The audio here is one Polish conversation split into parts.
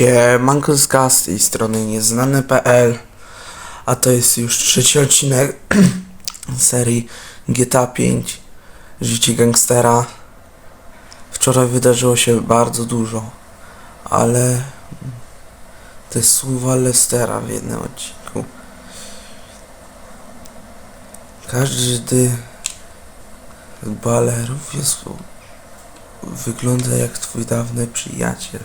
Siemanko z z tej strony nieznane.pl A to jest już trzeci odcinek serii GTA 5 Życie gangstera. Wczoraj wydarzyło się bardzo dużo Ale Te słowa Lestera w jednym odcinku. Każdy z balerów jest Wygląda jak twój dawny przyjaciel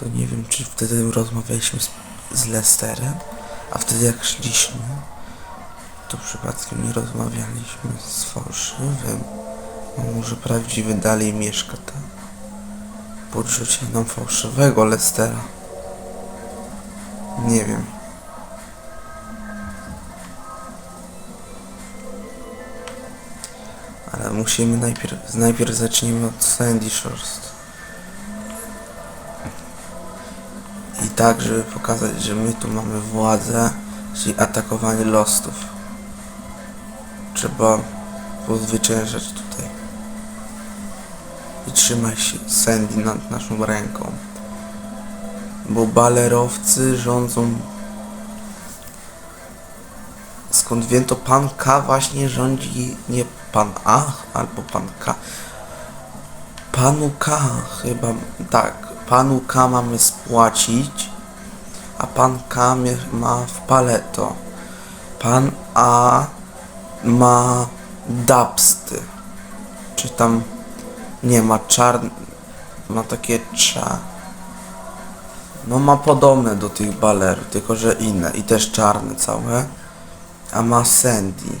to nie wiem, czy wtedy rozmawialiśmy z, z Lesterem, a wtedy jak szliśmy, to przypadkiem nie rozmawialiśmy z fałszywym. A może prawdziwy dalej mieszka tam. Podrzucił nam fałszywego Lestera. Nie wiem. Ale musimy najpierw, najpierw zaczniemy od Sandy Shores. Tak, żeby pokazać, że my tu mamy władzę, czyli atakowanie lostów. Trzeba pozwyciężać tutaj. I trzymaj się Sandy nad naszą ręką. Bo balerowcy rządzą... Skąd wiem, to pan K właśnie rządzi nie pan A, albo pan K. Panu K chyba, tak, panu K mamy spłacić, a pan K ma w paleto. Pan A ma dapsty. Czy tam nie ma czarn... ma takie cza... No ma podobne do tych balerów, tylko że inne i też czarne całe. A ma Sandy.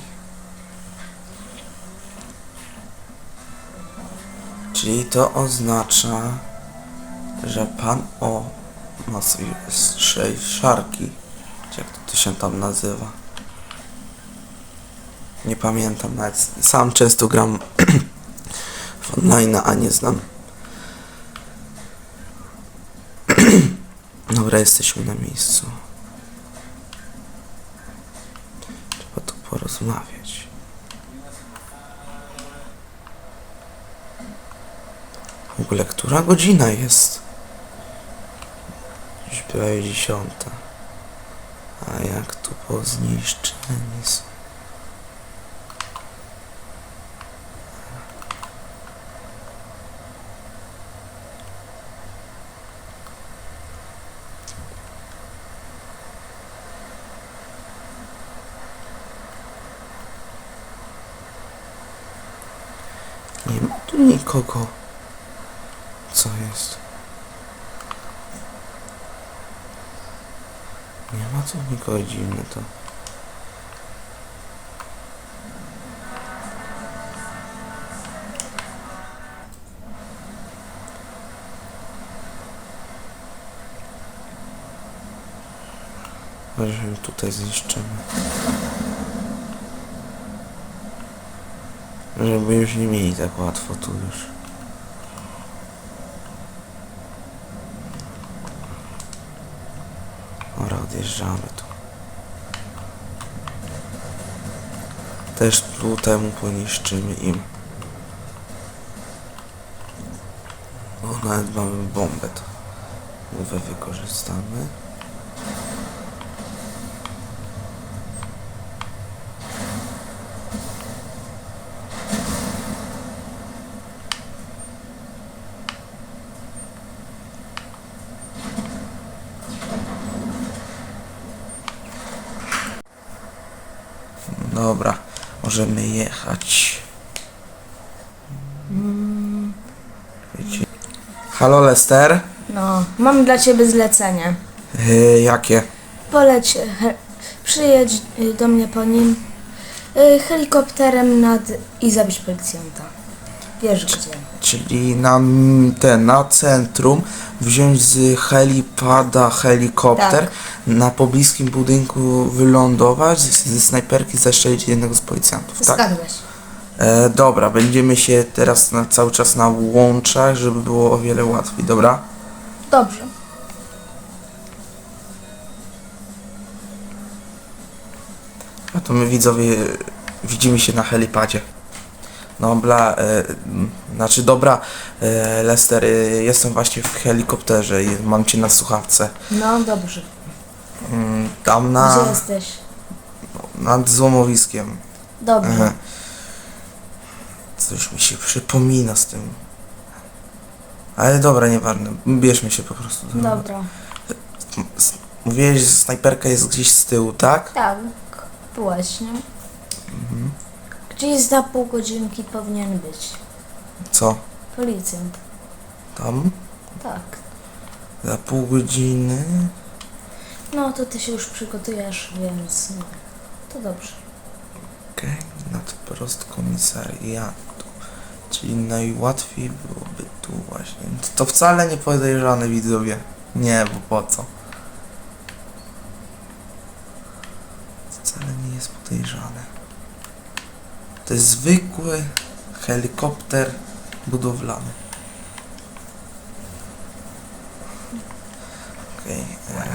Czyli to oznacza, że pan O ma sobie strzej szarki. Jak to się tam nazywa? Nie pamiętam nawet. Sam często gram w online, a nie znam. Dobra, jesteśmy na miejscu. Trzeba tu porozmawiać. W ogóle, która godzina jest? Prawie dziesiąta. A jak tu pozniszczeni są. Nie ma tu nikogo. Co jest? Nie ma tu nikogo dziwne to. Może tutaj zniszczymy. Żeby już nie mieli tak łatwo tu już. Dobra, odjeżdżamy tu. Też temu poniszczymy im. O, nawet mamy bombę to. Wykorzystamy. Dobra, możemy jechać. Wiecie. Halo Lester? No, mam dla ciebie zlecenie. Yy, jakie? Poleć, he, przyjedź y, do mnie po nim y, helikopterem nad i zabić policjanta. Wiesz gdzie. Czyli na ten, na centrum wziąć z helipada helikopter, Tak. na pobliskim budynku wylądować, z- ze snajperki zastrzelić jednego z policjantów, tak? Zgadłeś. E, dobra, będziemy się teraz na, cały czas na łączach, żeby było o wiele łatwiej, dobra? Dobrze. A to my widzowie widzimy się na helipadzie. Dobra, e, znaczy dobra, e, Lester, e, jestem właśnie w helikopterze i mam cię na słuchawce. No dobrze. Mm, Tam Gdzie na, jesteś? nad złomowiskiem. Dobrze. Aha. Coś mi się przypomina z tym. Ale dobra, nieważne. Bierzmy się po prostu. do. Dobra. S- Mówiłeś, że snajperka jest gdzieś z tyłu, tak? Tak, właśnie. Gdzieś za pół godzinki powinien być. Co? Policjant. Tam? Tak. Za pół godziny? No to ty się już przygotujesz, więc no. To dobrze. Okej, nad prost komisariatu. Czyli najłatwiej byłoby tu właśnie. To, to wcale nie podejrzane widzowie. Nie, bo po co? Wcale nie jest podejrzane. To jest zwykły helikopter budowlany. Okej. Okay,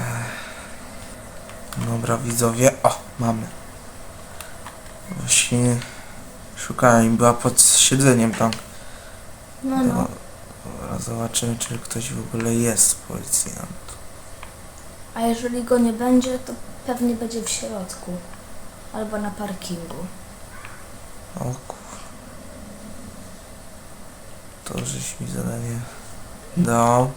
Dobra widzowie. O, mamy. Właśnie szukałem, była pod siedzeniem tam. No, no. Dobra, zobaczymy, czy ktoś w ogóle jest policjant. A jeżeli go nie będzie, to pewnie będzie w środku. Albo na parkingu. O kur... To żeś mi zadanie dał.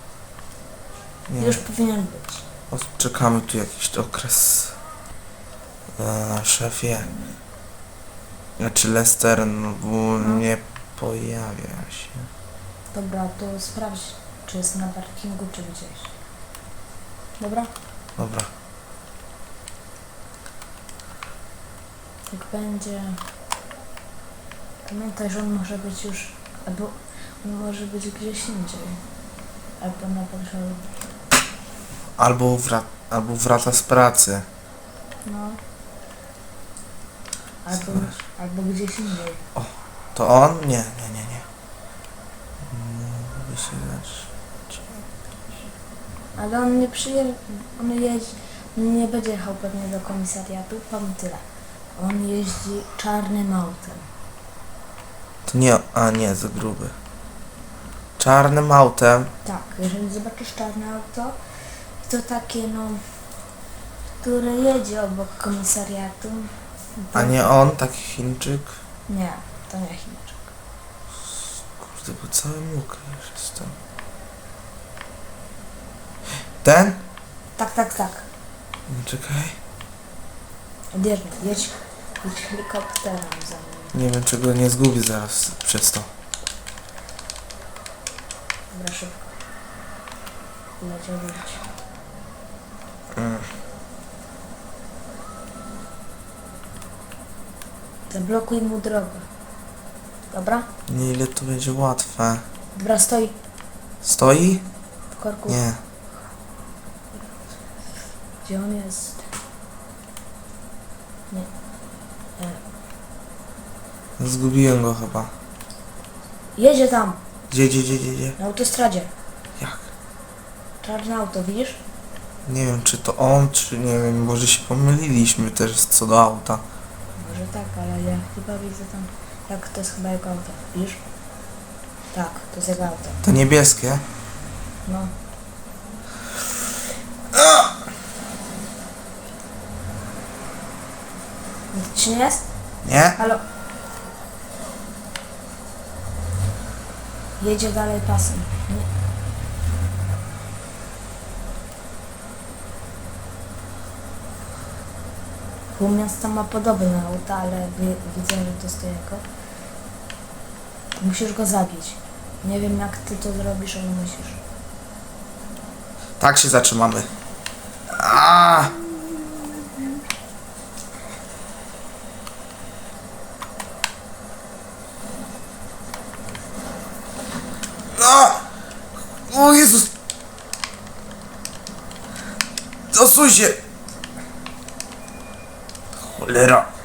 Nie, Już powinien być. o, czekamy tu jakiś okres. A, szefie. Znaczy Lester, no bo No. nie pojawia się. Dobra, to sprawdź, czy jest na parkingu, czy gdzieś. Dobra? Dobra. Jak będzie... Pamiętaj, że on może być już... Albo on może być gdzieś indziej. Albo na potrzeby. Albo, wra albo wraca z pracy. No. Albo, albo gdzieś indziej. To on? Nie, nie, nie, nie. Mógłby się zacząć. Ale on nie przyje... On jeździ... Nie będzie jechał pewnie do komisariatu. Powiem tyle. On jeździ czarnym autem. To nie, a nie, za gruby. Czarnym autem. Tak, jeżeli zobaczysz czarne auto, to takie no, które jedzie obok komisariatu. A nie on, taki Chińczyk. Nie, to nie Chińczyk. Kurde, bo cały mokry już jestem. Ten? Tak, tak, tak. Nie, czekaj. Odjeżdżaj, jedź, jedź helikopterem za nim. Nie wiem, czego nie zgubię zaraz przez to. Dobra, szybko. Leciał wróć. Mm. Zablokuj mu drogę. Dobra? Nie, ile to będzie łatwe. Dobra, stoi Stoi? w korku. Nie. Gdzie on jest? Nie. E, Zgubiłem go chyba. jedzie tam, Gdzie, gdzie, gdzie, gdzie, gdzie? na autostradzie. Jak? Czarne auto, widzisz? Nie wiem, czy to on, czy nie wiem, może się pomyliliśmy też co do auta. Może tak, ale ja chyba widzę tam, jak to jest chyba jego auto, widzisz? Tak, to jest jego auto. To niebieskie? No. Nic ci nie jest? Nie? Halo? Jedzie dalej pasem. Nie. Pół miasta ma podobne auta, ale wi- widzę, że to jest to jego. Musisz go zabić. Nie wiem jak ty to zrobisz, ale musisz. Tak się zatrzymamy. A! A! O Jezus! Osuń się! Cholera!